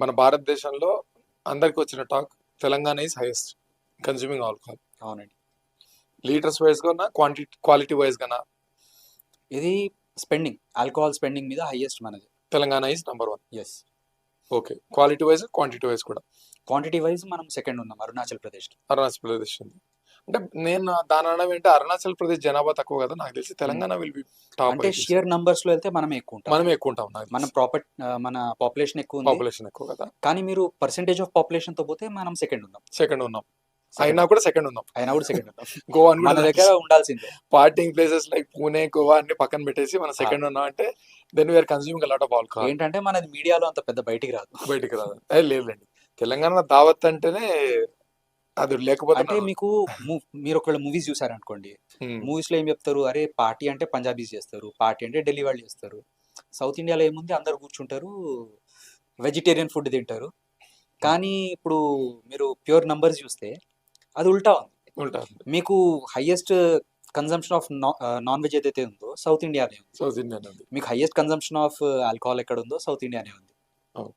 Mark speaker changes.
Speaker 1: మన భారతదేశంలో అందరికి వచ్చిన talk Telangana is highest consuming alcohol
Speaker 2: అవునండి.
Speaker 1: లీటర్స్ వైజ్ కన్నా క్వాంటిటీ క్వాలిటీ వైజ్ కన్నా.
Speaker 2: ఇది స్పెండింగ్ ఆల్కహాల్ స్పెండింగ్ మీద హైయెస్ట్ మనది.
Speaker 1: Telangana is number one
Speaker 2: yes
Speaker 1: okay quality wise quantity wise కూడా.
Speaker 2: క్వాంటిటీ వైజ్ మనం సెకండ్ ఉన్నాం అరుణాచల్ ప్రదేశ్కి.
Speaker 1: అరుణాచల్ ప్రదేశ్ ఉంది అంటే నేను దాని అనడం ఏంటంటే అరుణాచల్ ప్రదేశ్ జనాభా తక్కువ కదా నాకు తెలిసి. తెలంగాణ విల్ బి టాప్
Speaker 2: అంటే షియర్ నంబర్స్లో వెళ్తే మనం ఎక్కువ ఉంటాం.
Speaker 1: మనమే ఎక్కువ ఉంటాం
Speaker 2: మన ప్రాపర్ట్ మన పాపులేషన్ ఎక్కువ ఉంది.
Speaker 1: పాపులేషన్ ఎక్కువ కదా.
Speaker 2: కానీ మీరు పర్సెంటేజ్ ఆఫ్ పాపులేషన్తో పోతే మనం సెకండ్ ఉన్నాం.
Speaker 1: సెకండ్ ఉన్నాం. అయినా కూడా సెకండ్ ఉన్నాం.
Speaker 2: అయినా కూడా సెకండ్ ఉన్నాం.
Speaker 1: గోవా
Speaker 2: మన దగ్గర ఉండాల్సిందే.
Speaker 1: Partying places like Pune Goa అన్ని పక్కన పెట్టేసి మనం సెకండ్ ఉన్నాం అంటే then we are consuming lot of alcohol
Speaker 2: ఏంటంటే మనది మీడియాలో అంత పెద్ద బయటికి రాదు.
Speaker 1: బయటికి రాదు. ఏ లేదులేండి తెలంగాణ దావత్ అంటేనే అది లేకపోతే
Speaker 2: అంటే మీకు మీరు ఒకవేళ మూవీస్ చూసారనుకోండి.
Speaker 1: ఉమ్,
Speaker 2: మూవీస్లో ఏం చెప్తారు? అరే పార్టీ అంటే పంజాబీస్ చేస్తారు. పార్టీ అంటే ఢిల్లీ వాళ్ళు చేస్తారు. సౌత్ ఇండియాలో ఏముంది? అందరు కూర్చుంటారు. వెజిటేరియన్ ఫుడ్ తింటారు. కానీ ఇప్పుడు మీరు ప్యూర్ నంబర్స్ చూస్తే అది ఉల్టా ఉంది.
Speaker 1: ఉంటారు
Speaker 2: మీకు highest consumption of non veg ఏదైతే ఉందో సౌత్ ఇండియానే ఉంది.
Speaker 1: సౌత్ ఇండియన్ ఉంది.
Speaker 2: మీకు హైయెస్ట్ కన్జంప్షన్ ఆఫ్ ఆల్కహాల్ ఎక్కడ ఉందో సౌత్ ఇండియానే ఉంది.